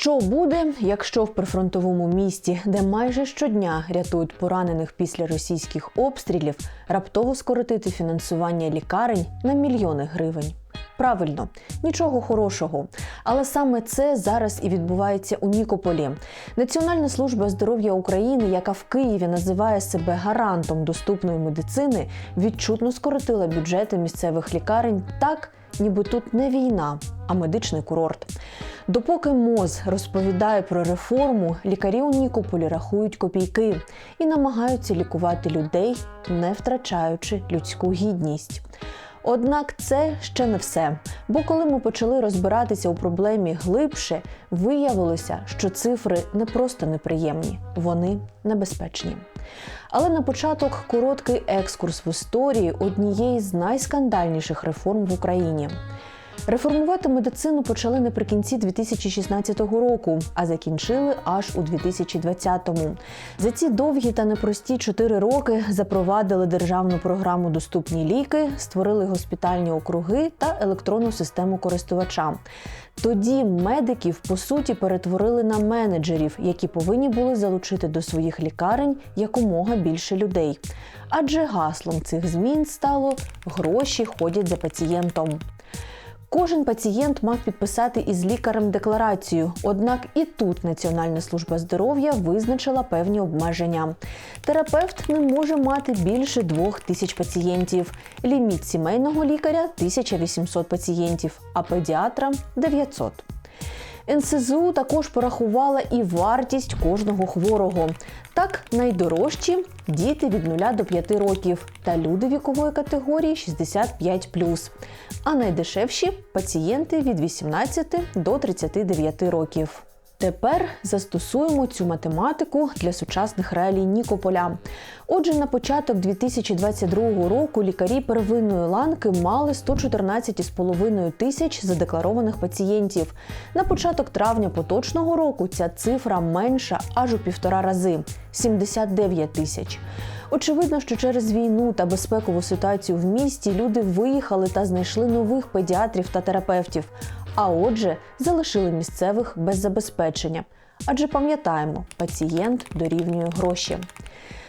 Що буде, якщо в прифронтовому місті, де майже щодня рятують поранених після російських обстрілів, раптово скоротити фінансування лікарень на мільйони гривень? Правильно, нічого хорошого. Але саме це зараз і відбувається у Нікополі. Національна служба здоров'я України, яка в Києві називає себе гарантом доступної медицини, відчутно скоротила бюджети місцевих лікарень так, ніби тут не війна, а медичний курорт. Допоки МОЗ розповідає про реформу, лікарі у Нікополі рахують копійки і намагаються лікувати людей, не втрачаючи людську гідність. Однак це ще не все. Бо коли ми почали розбиратися у проблемі глибше, виявилося, що цифри не просто неприємні, вони небезпечні. Але на початок короткий екскурс в історії однієї з найскандальніших реформ в Україні. Реформувати медицину почали наприкінці 2016 року, а закінчили аж у 2020-му. За ці довгі та непрості чотири роки запровадили державну програму Доступні ліки, створили госпітальні округи та електронну систему користувача. Тоді медиків по суті перетворили на менеджерів, які повинні були залучити до своїх лікарень якомога більше людей. Адже гаслом цих змін стало гроші ходять за пацієнтом. Кожен пацієнт мав підписати із лікарем декларацію. Однак і тут Національна служба здоров'я визначила певні обмеження. Терапевт не може мати більше двох тисяч пацієнтів. Ліміт сімейного лікаря 1800 пацієнтів, а педіатра 900. НСЗУ також порахувала і вартість кожного хворого. Так, найдорожчі діти від 0 до 5 років та люди вікової категорії 65+. А найдешевші пацієнти від 18 до 39 років. Тепер застосуємо цю математику для сучасних реалій Нікополя. Отже, на початок 2022 року лікарі первинної ланки мали 114,5 тисяч задекларованих пацієнтів. На початок травня поточного року ця цифра менша аж у півтора рази 79 тисяч. Очевидно, що через війну та безпекову ситуацію в місті люди виїхали та знайшли нових педіатрів та терапевтів, а отже, залишили місцевих без забезпечення. Адже пам'ятаємо, пацієнт дорівнює гроші.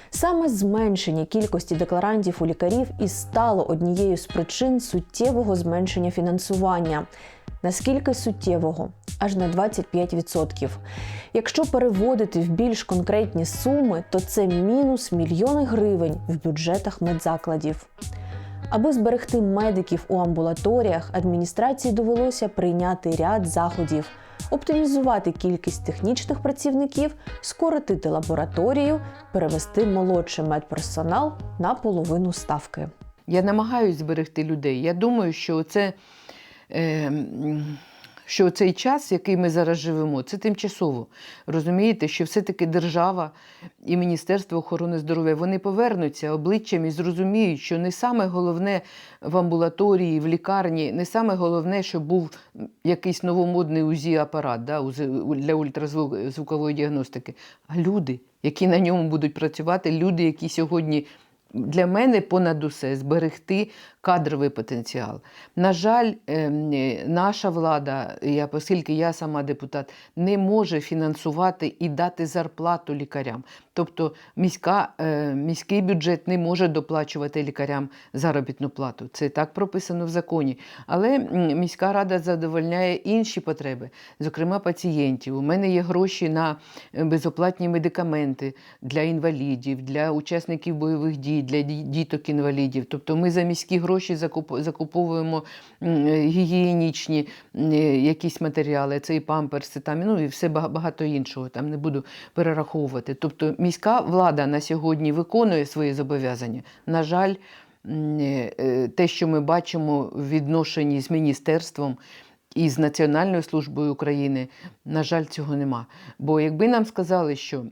Саме зменшення кількості декларантів у лікарів і стало однією з причин суттєвого зменшення фінансування. Наскільки суттєвого? Аж на 25%. Якщо переводити в більш конкретні суми, то це мінус мільйони гривень в бюджетах медзакладів. Аби зберегти медиків у амбулаторіях, адміністрації довелося прийняти ряд заходів, оптимізувати кількість технічних працівників, скоротити лабораторію, перевести молодший медперсонал на половину ставки. Я намагаюся зберегти людей. Я думаю, що це. Е, що цей час, який ми зараз живемо, це тимчасово. Розумієте, що все-таки держава і Міністерство охорони здоров'я вони повернуться обличчям і зрозуміють, що не саме головне в амбулаторії, в лікарні, не саме головне, щоб був якийсь новомодний УЗІ-апарат да, для ультразвукової діагностики, а люди, які на ньому будуть працювати, люди, які сьогодні для мене понад усе зберегти кадровий потенціал. На жаль, ем, е, наша влада, я, оскільки я сама депутат, не може фінансувати і дати зарплату лікарям. Тобто міська, е, міський бюджет не може доплачувати лікарям заробітну плату. Це так прописано в законі. Але міська рада задовольняє інші потреби, зокрема пацієнтів. У мене є гроші на е, безоплатні медикаменти для інвалідів, для учасників бойових дій, для діток-інвалідів. Тобто ми за міські гроші закуп- закуповуємо е, гігієнічні е, якісь матеріали, це і памперси, там, ну і все багато іншого, там не буду перераховувати. Тобто міська влада на сьогодні виконує свої зобов'язання. На жаль, е, те, що ми бачимо в відношенні з міністерством. І з Національною службою України, на жаль, цього нема. Бо якби нам сказали, що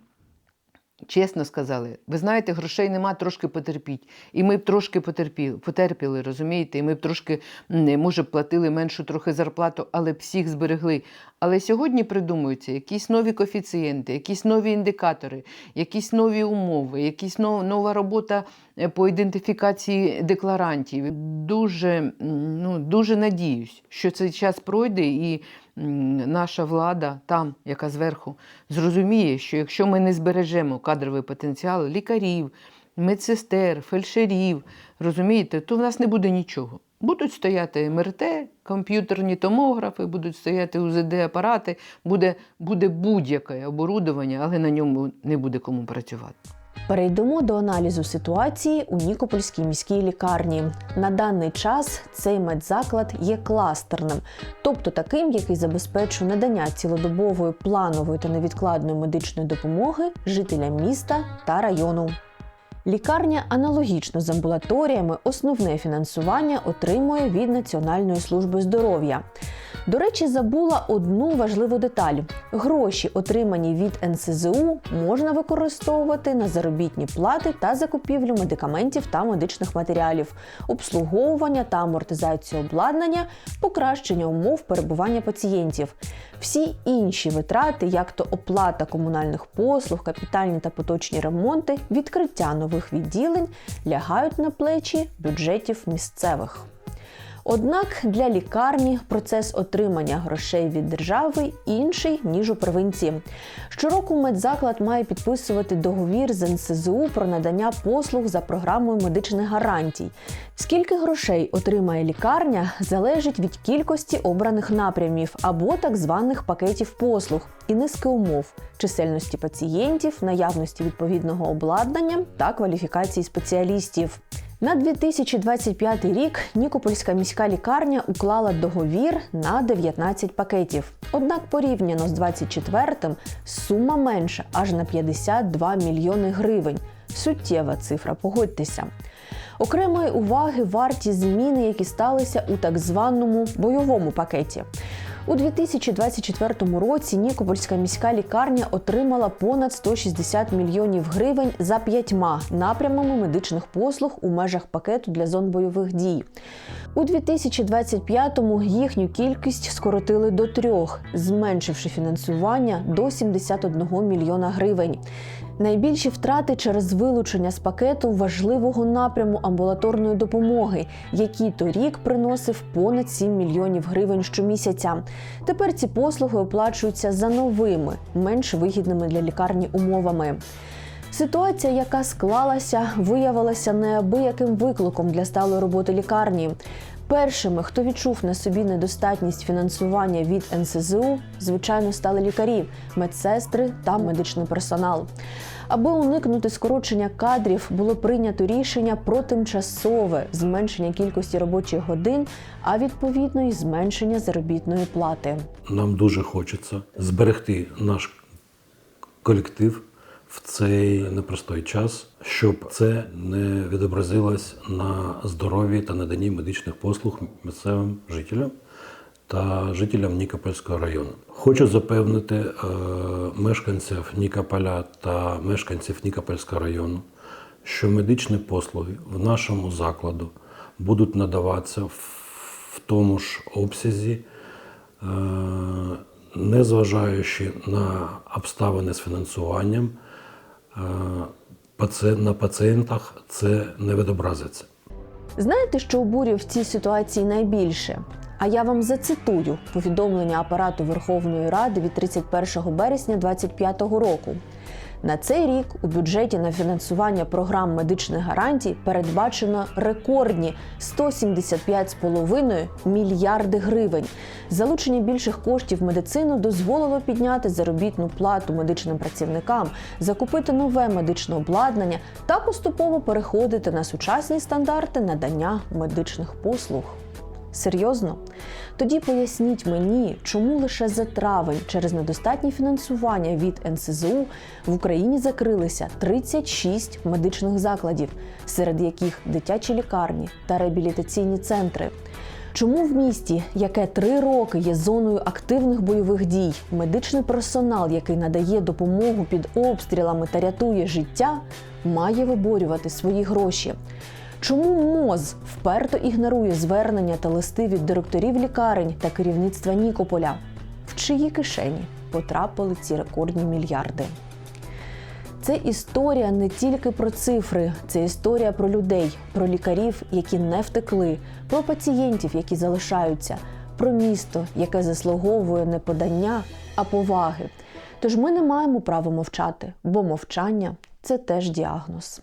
чесно сказали, ви знаєте, грошей нема, трошки потерпіть. І ми б трошки потерпіли, потерпіли, розумієте? І ми б трошки, не може, платили меншу трохи зарплату, але б всіх зберегли. Але сьогодні придумуються якісь нові коефіцієнти, якісь нові індикатори, якісь нові умови, якісь нова робота по ідентифікації декларантів. Дуже, ну, дуже надіюсь, що цей час пройде і наша влада, там, яка зверху, зрозуміє, що якщо ми не збережемо кадровий потенціал лікарів, медсестер, фельдшерів, розумієте, то в нас не буде нічого. Будуть стояти МРТ, комп'ютерні томографи, будуть стояти УЗД-апарати, буде, буде будь-яке оборудовання, але на ньому не буде кому працювати. Перейдемо до аналізу ситуації у Нікопольській міській лікарні. На даний час цей медзаклад є кластерним, тобто таким, який забезпечує надання цілодобової планової та невідкладної медичної допомоги жителям міста та району. Лікарня аналогічно з амбулаторіями основне фінансування отримує від Національної служби здоров'я. До речі, забула одну важливу деталь: гроші, отримані від НСЗУ, можна використовувати на заробітні плати та закупівлю медикаментів та медичних матеріалів, обслуговування та амортизацію обладнання, покращення умов перебування пацієнтів. Всі інші витрати, як то оплата комунальних послуг, капітальні та поточні ремонти, відкриття нових відділень, лягають на плечі бюджетів місцевих. Однак для лікарні процес отримання грошей від держави інший ніж у провинції. Щороку медзаклад має підписувати договір з НСЗУ про надання послуг за програмою медичних гарантій. Скільки грошей отримає лікарня, залежить від кількості обраних напрямів або так званих пакетів послуг і низки умов, чисельності пацієнтів, наявності відповідного обладнання та кваліфікації спеціалістів. На 2025 рік Нікопольська міська лікарня уклала договір на 19 пакетів. Однак порівняно з 24-м сума менша аж на 52 мільйони гривень. Суттєва цифра, погодьтеся. Окремої уваги варті зміни, які сталися у так званому бойовому пакеті. У 2024 році Нікопольська міська лікарня отримала понад 160 мільйонів гривень за п'ятьма напрямами медичних послуг у межах пакету для зон бойових дій. У 2025-му їхню кількість скоротили до трьох, зменшивши фінансування до 71 мільйона гривень. Найбільші втрати через вилучення з пакету важливого напряму амбулаторної допомоги, який торік приносив понад 7 мільйонів гривень щомісяця. Тепер ці послуги оплачуються за новими, менш вигідними для лікарні умовами. Ситуація, яка склалася, виявилася неабияким викликом для сталої роботи лікарні. Першими, хто відчув на собі недостатність фінансування від НСЗУ, звичайно, стали лікарі, медсестри та медичний персонал. Аби уникнути скорочення кадрів, було прийнято рішення про тимчасове зменшення кількості робочих годин, а відповідно і зменшення заробітної плати. Нам дуже хочеться зберегти наш колектив в цей непростой час, щоб це не відобразилось на здоров'ї та наданні медичних послуг місцевим жителям та жителям Нікопольського району. Хочу запевнити е, мешканців Нікополя та мешканців Нікопольського району, що медичні послуги в нашому закладу будуть надаватися в, тому ж обсязі, е, незважаючи на обставини з фінансуванням, на пацієнтах це не відобразиться. Знаєте, що обурює в цій ситуації найбільше? А я вам зацитую повідомлення апарату Верховної Ради від 31 березня 2025 року. На цей рік у бюджеті на фінансування програм медичних гарантій передбачено рекордні 175,5 мільярди гривень. Залучення більших коштів в медицину дозволило підняти заробітну плату медичним працівникам, закупити нове медичне обладнання та поступово переходити на сучасні стандарти надання медичних послуг. Серйозно? Тоді поясніть мені, чому лише за травень через недостатнє фінансування від НСЗУ в Україні закрилися 36 медичних закладів, серед яких дитячі лікарні та реабілітаційні центри. Чому в місті, яке три роки є зоною активних бойових дій, медичний персонал, який надає допомогу під обстрілами та рятує життя, має виборювати свої гроші? Чому МОЗ вперто ігнорує звернення та листи від директорів лікарень та керівництва Нікополя? В чиї кишені потрапили ці рекордні мільярди. Це історія не тільки про цифри, це історія про людей, про лікарів, які не втекли, про пацієнтів, які залишаються, про місто, яке заслуговує не подання, а поваги. Тож ми не маємо права мовчати, бо мовчання це теж діагноз.